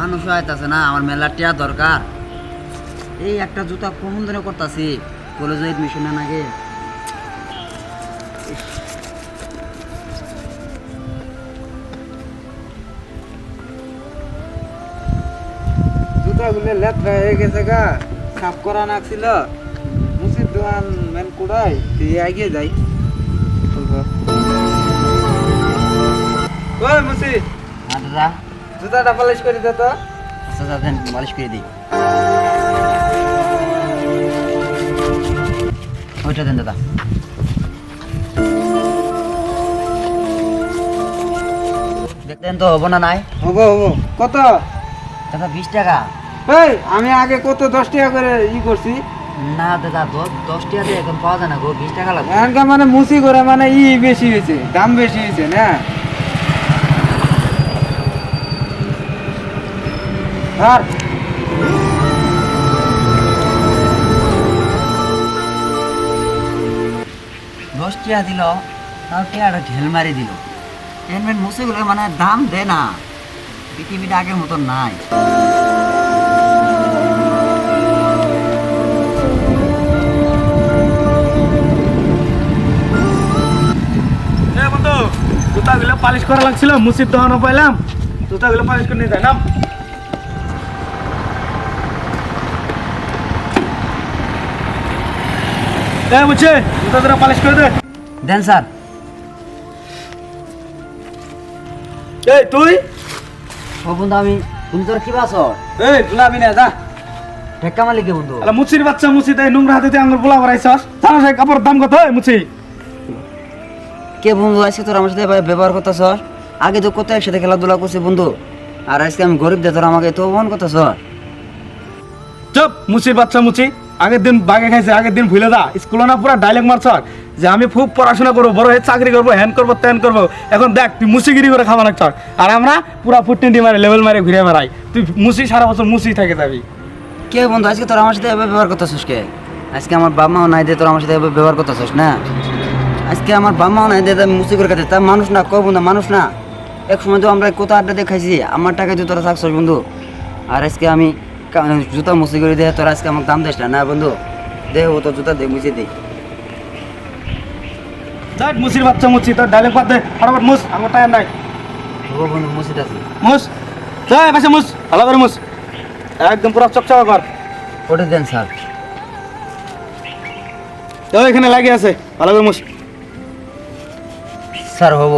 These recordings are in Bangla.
মানুষ আইতাছে না, আমার মেলা টিয়া দরকার। এই একটা জুতা কোন ধরে করতাছি? কলেজে এডমিশন না আগে। জুতাগুলো লেত্রা হয়ে গেছে গা, সাফ করা নাকছিল মুসির দোকান মেন কুড়াই এগিয়ে যাই। ওই মুসি দাদা জুতাটা পালিশ করে দে তো। আচ্ছা দাদা দেন মালিশ করে দিই। ওইটা দেন দাদা। দেখতেন তো হব না নাই? হব হব। কত? দাদা বিশ টাকা। এই আমি আগে কত দশ টাকা করে ই করছি? না দাদা দশ টাকা দিয়ে এখন পাওয়া যায় না গো বিশ টাকা লাগবে। মানে মুসি করে মানে ই বেশি হয়েছে দাম বেশি হয়েছে না? আর দশ টাকা দিল তাও টাকাটা ঢেল মারি দিল। হেলমেট মুসেগুলো মানে দাম দে না। পৃথিবীটা আগের মতন নাই। জুতাগুলো পালিশ করা লাগছিল মুসির দোকানও পাইলাম জুতাগুলো পালিশ করে নিয়ে যায় না এ বুঝছে জুতা দুটো পালিশ করে দে। দেন স্যার। এই তুই? ও বন্ধু আমি তুমি তোর কি বাস এই গুলাবি না যা। ঠেক্কা মালিকে বন্ধু? আলা মুচির বাচ্চা মুচি তাই নোংরা হাতে বোলা বাড়াইছস। সেই দাম কত এই মুচি? কে বন্ধু আজকে তোর আমার সাথে ব্যবহার করতেছ আগে তো কত একসাথে খেলাধুলা করছি বন্ধু। আর আজকে আমি গরিব দিয়ে তোর আমাকে তো অপমান করতেছ চুপ মুচির বাচ্চা মুচি। আগের দিন বাগে খাইছে, আগের দিন ভুলে দা স্কুলে না পুরা ডাইলেক্ট মারছ যে আমি খুব পড়াশোনা করব, বড় হয়ে চাকরি করব হ্যান করব ত্যান করব। এখন দেখ, তুই মুসিগিরি করে খাওয়া লাগছ আর আমরা পুরা ফুটনিটি মারে লেভেল মারে ঘুরে বেড়াই। তুই মুসি সারা বছর মুসি থাকে যাবি। কে বন্ধু, আজকে তোর আমার সাথে এভাবে ব্যবহার করতেছিস কে? আজকে আমার বাবা মাও নাই দিয়ে তোর আমার সাথে এভাবে ব্যবহার করতেছিস, না? আজকে আমার বাবা মাও নাই দিয়ে আমি মুসি করে খাতে তা মানুষ না কো বন্ধু, মানুষ না? এক সময় তো আমরা কোথা আড্ডা দিয়ে খাইছি? আমার টাকা তুই তোরা থাকছিস বন্ধু। আর আজকে আমি জুতা মুসি করে দিয়ে তোরা আজকে আমাকে দাম দিস না। বন্ধু দে ও তো জুতা দে মুছে দে। মুসির বাচ্চা মুচি তোর বাদ দে ফটাফট মুস আমার টাইম নাই। ও বন্ধু মুছে আছে মুস যাই পাশে মুস ভালো করে মুস একদম পুরো চকচকা কর। ওটা দেন স্যার। যাও এখানে লাগিয়ে আছে ভালো করে মুস স্যার হব।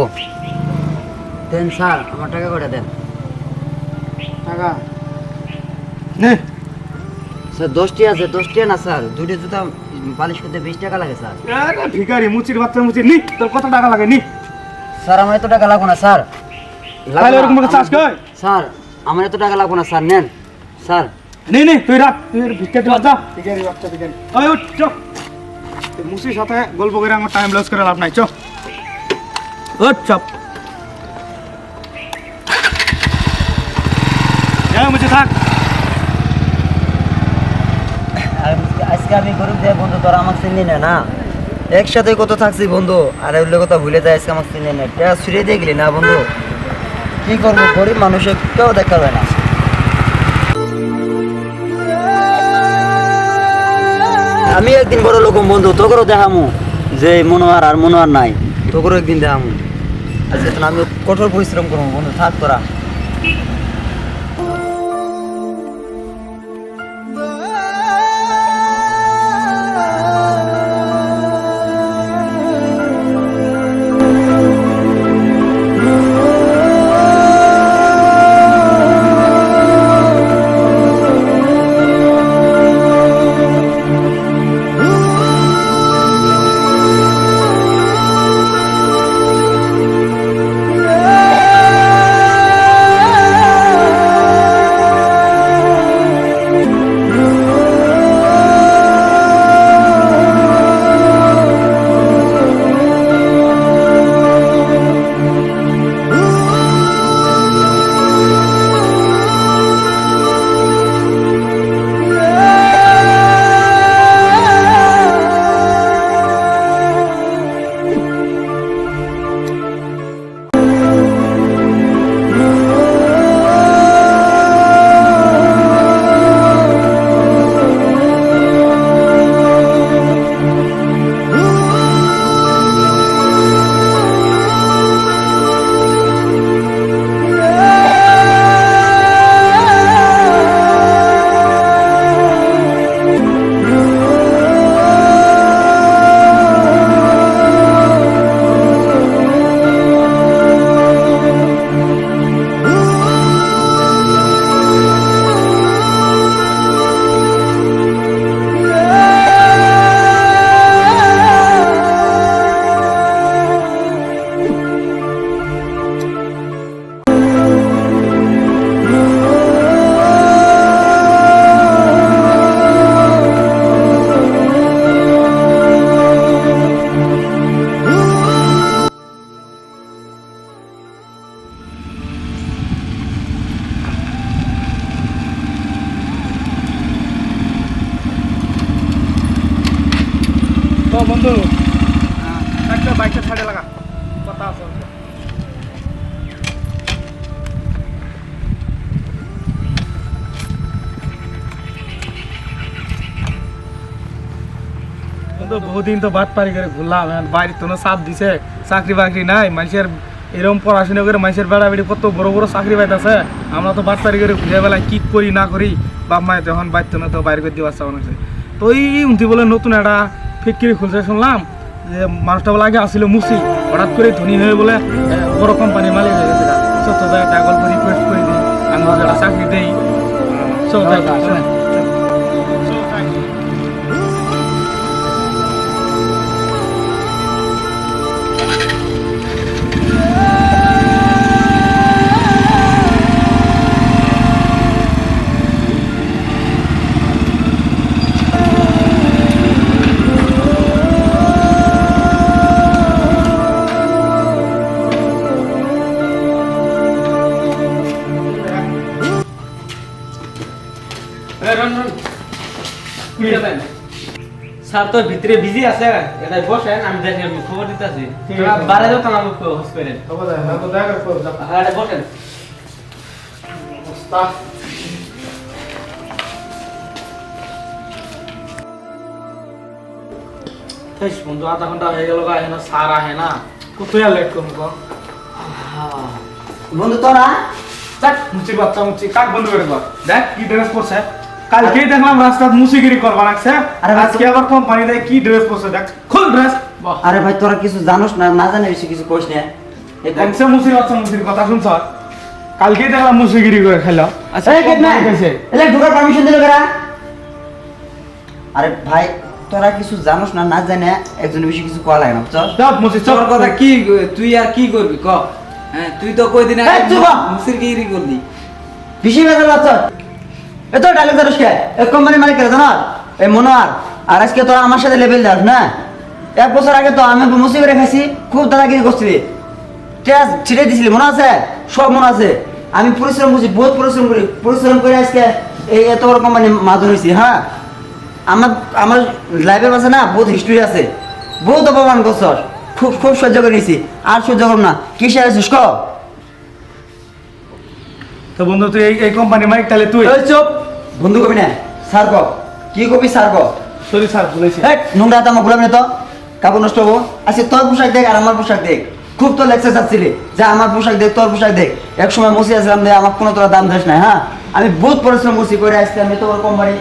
দেন স্যার আমার টাকা করে দেন? টাকা? স্যার দশটি আছে দশটি না স্যার? দুটো জুতা পালিশ করতে বিশ টাকা লাগে স্যার। আরে ভিখারি মুচির বাচ্চা মুচি নি তোর কত টাকা লাগে নি। স্যার আমার এত টাকা লাগবো না স্যার। তাহলে। ওরকম করে চাষ কর। স্যার আমার এত টাকা লাগবো না স্যার নেন। স্যার। নে নে তুই রাখ তুই ভিক্ষা দিবা যা ভিখারি বাচ্চা ভিখারি। ওই উঠ চ। মুসির সাথে গল্প করে আমার টাইম লস করে লাভ নাই চ। উঠ চাপ। হ্যাঁ মুছে থাক। আমি দেয় বন্ধু, তোরা চিনি না না? একসাথে কত থাকছি বন্ধু? আর ওইগুলো কথা ভুলে যায়, আজকে চিনি না। ছুড়ে দিয়ে গেলি না বন্ধু? কি করব, গরিব মানুষের কেউ দেখা যায় না। আমি একদিন বড় লোক বন্ধু তোকেও দেখামু যে মনোয়ার আর মনোয়ার নাই। তোকেও একদিন দেখামু। আজকে আমি কঠোর পরিশ্রম করব বন্ধু, থাক তোরা। বন্ধু। একটা বাইকটা ছাড়ে লাগা। কথা আছে বন্ধু। বহুদিন তো বাদ পারি করে ঘুরলাম বাড়ির তো চাপ দিছে। চাকরি বাকরি নাই মানুষের এরকম পড়াশোনা করে মানুষের বেড়া বেড়ি কত বড় বড় চাকরি পাইতেছে। আমরা তো বাদ পারি করে ঘুরে বেলায় কি করি না করি বাপ মায় তখন বাড়িতে না তো বাইরে করে দিবার চাওয়া তো এই উন্তি বলে নতুন একটা ফিক্রি খুলছে শুনলাম যে মানুষটা বলে আগে আসছিল মুসি হঠাৎ করে ধনী হয়ে বলে বড় কোম্পানির মালিক হয়ে গেছে চোদ্দ হাজার টাকা গল্প রিকোয়েস্ট করে দিই আমি চাকরি দেই। চল যাই স্যার তো ভিতরে বিজি আছে? এটা বসেন আমি দেখি আমি খবর দিতেছি। ঠিক বারে যাও না, না দেখা করব, যা। হ্যাঁ এটা বসেন। বন্ধু আধা ঘণ্টা হয়ে গেল গা এখনও সার আহে না। কত লেট করব গো? বন্ধু তোরা? যাক, মুচির বাচ্চা মুচি কাক বন্ধ করে দেখ কি ড্রেস পরছে। কালকেই দেখলাম রাস্তায় মুসিগিরি করবা লাগছে আরে ভাই, আজকে আবার কোম্পানি দেয় কি ড্রেস পরছে দেখ। খুল ড্রেস আরে ভাই তোরা কিছু জানোস না না জানে বেশি কিছু কোস না। এই দেখ, কমসে মুসির বাচ্চা মুচির কথা শুনছ? কালকেই দেখলাম মুসিগিরি করে খেলো। আচ্ছা এই ম্যান, এলে ঢোকার পারমিশন দিল কেরা? আরে ভাই তোরা কিছু জানোস না না জানে একজন বেশি কিছু কোয়া লাগে না চল সব মুসি সব কথা কি তুই আর কি করবি ক? হ্যাঁ তুই তো এই, চুপ। হ। মুসির গিরি করলি। বেশি বেজার বাচ্চা। এ তো ডায়লগ জানোস কে? এক কোম্পানির মালিক কে জানো এই মনোয়ার, আর আজকে তোরা আমার সাথে লেভেল দাস, না? এক বছর আগে তো আমি মুসিবরে খাইছি, খুব দাদাগিরি করছিলি ট্যাস ছিঁড়ে দিছিলি, মনে আছে? সব মনে আছে। আমি পরিশ্রম করছি, বহুত পরিশ্রম করি, পরিশ্রম করে আজকে এই এত বড় কোম্পানি মাদুর হয়েছি হ্যাঁ আমার আমার লাইফের পাশে না বহুত হিস্ট্রি আছে। বহুত অপমান করছস। খুব খুব সহ্য করে নিয়েছি আর সহ্য করব না। কিসে আছিস, ক? তো বন্ধু তুই এই কোম্পানি মালিক তাহলে তুই। এই চুপ। বন্ধু কবি না স্যার ক। কি কবি স্যার ক? সরি স্যার বলেছি। এই নোংরা হাতে আমার গোলামি তো। কাপড় নষ্ট হব। আচ্ছা তোর পোশাক দেখ আর আমার পোশাক দেখ। খুব তো লেকচার চাচ্ছিলি যা আমার পোশাক দেখ তোর পোশাক দেখ। এক সময় বসে আসলাম যে আমার কোনো তোরা দাম দেশ নাই হ্যাঁ? আমি বহুত পরিশ্রম করছি করে আসছি আমি তোমার কোম্পানি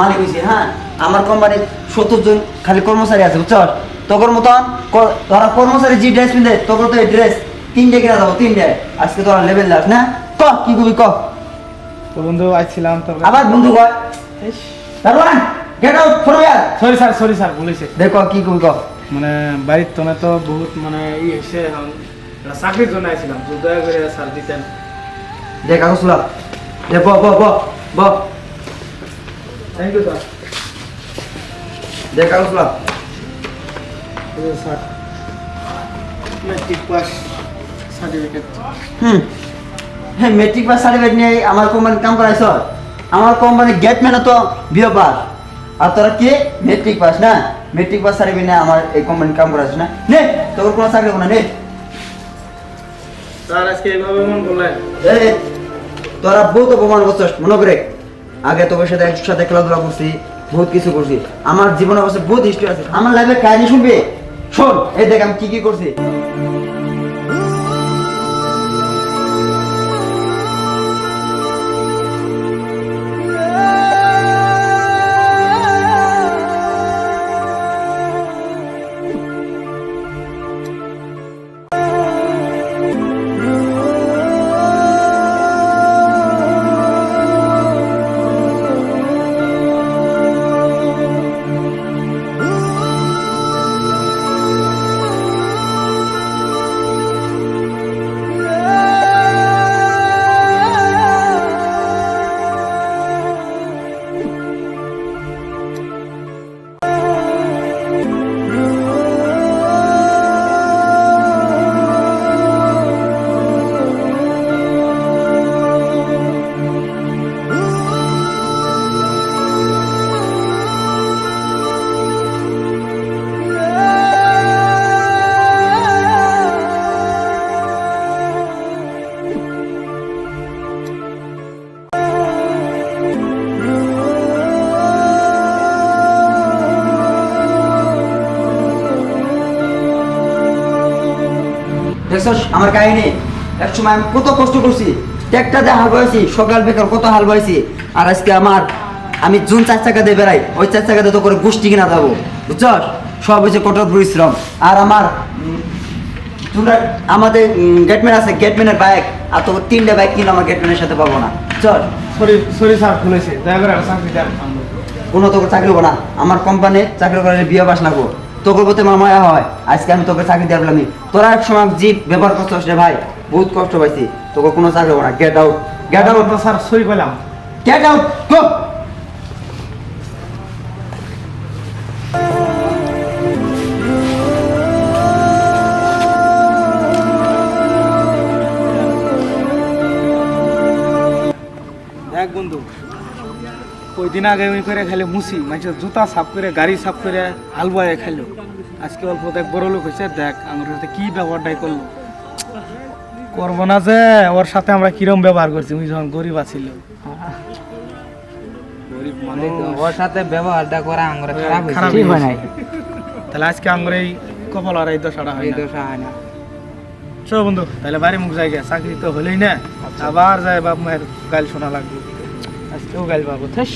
মালিক হয়েছি হ্যাঁ? আমার কোম্পানির সত্তর জন খালি কর্মচারী আছে বুঝছ? তোর মতন তোরা কর্মচারী যে ড্রেস পিন্ধে তোর তো এই ড্রেস তিনটে কিনা যাব তিনটে। আজকে তোরা লেভেল দাস না? ক কবি ক তো বন্ধু আইছিলাম তোর আবার বন্ধু কয়? তারপর get out from here sorry sir sorry sir বলেছি দেখো কি কবি ক মানে বাড়ির তোনে তো বহুত মানে ই একটা চাকরির জন্য আইছিলাম তো দয়া করে স্যার দিতেন। দে কাগজ তোলা। দে ব ব ব ব। থ্যাংক ইউ স্যার দে কাগজ তোলা। স্যার মেট্রিক পাস সার্টিফিকেট হুম। হ্যাঁ মেট্রিক পাস সার্টিফিকেট নিয়ে আমার কোম্পানি কাম করাইছ? আমার কোম্পানি গেট ম্যানে তো বিও পাস আর তোরা কি? মেট্রিক পাস না? মেট্রিক পাস সার্টিফিকেট নিয়ে আমার এই কোম্পানি কাম করাইছ না? নে তোর কোনো চাকরি নে স্যার আজকে মন এই, তোরা বহুত অপমান করছিস মনে করে। আগে তোর সাথে একসাথে খেলাধুলা করছি বহুত কিছু করছি। আমার জীবনে অবশ্যই বহুত হিস্ট্রি আছে। আমার লাইফে কাহিনী শুনবি? শোন এই দেখ আমি কি কি করছি। দেখছস আমার কাহিনী। এক সময় আমি কত কষ্ট করছি। ট্যাগটা দিয়ে হাল বয়েছি সকাল বেকার কত হাল বয়েছি আর আজকে আমার আমি জুন চার চাকা দিয়ে বেড়াই ওই চার চাকা দিয়ে তো করে গোষ্ঠী কিনা যাব। বুঝছস? সব হচ্ছে কঠোর পরিশ্রম। আর আমার তোমরা আমাদের গেটম্যান আছে গেটম্যানের বাইক আর তোর তিনটে বাইক কিনে আমার গেটম্যানের সাথে পাবো না। চল সরি সরি স্যার খুলেছে দয়া করে চাকরি দেন। কোনো তোকে চাকরি হব না। আমার কোম্পানি চাকরি করে বিয়ে বাস লাগবো। তোকে বলতে মামায়া হয়। আজকে আমি তোকে চাকরি দিয়ে আমি তোরা এক সময় জীব ব্যবহার করতে রে ভাই। বহুত কষ্ট পাইছি। তোকে কোনো চাকরি হব না। গেট আউট গেট আউট তো স্যার সই পেলাম গেট আউট গো ওই দিন আগে ওই করে খাইলে মুসি মানুষের জুতা সাফ করে গাড়ি সাফ করে হাল বয়ে খাইলো। আজকে অল্প দেখ বড় লোক হয়েছে দেখ আমার সাথে কি ব্যবহারটাই করল করব না যে ওর সাথে আমরা কিরম ব্যবহার করছি ওই যখন গরিব আছিল। ওর সাথে ব্যবহারটা করা আমার খারাপ হয়ে নাই? তাহলে আজকে আমার এই কপাল আর এই দশাটা হয় দোষা হয় না চলো বন্ধু তাহলে বাড়ি মুখ জায়গা চাকরি তো হলেই না? আবার যায় বাপ মায়ের গাল শোনা লাগবে। আজকেও গাল পাবো থাস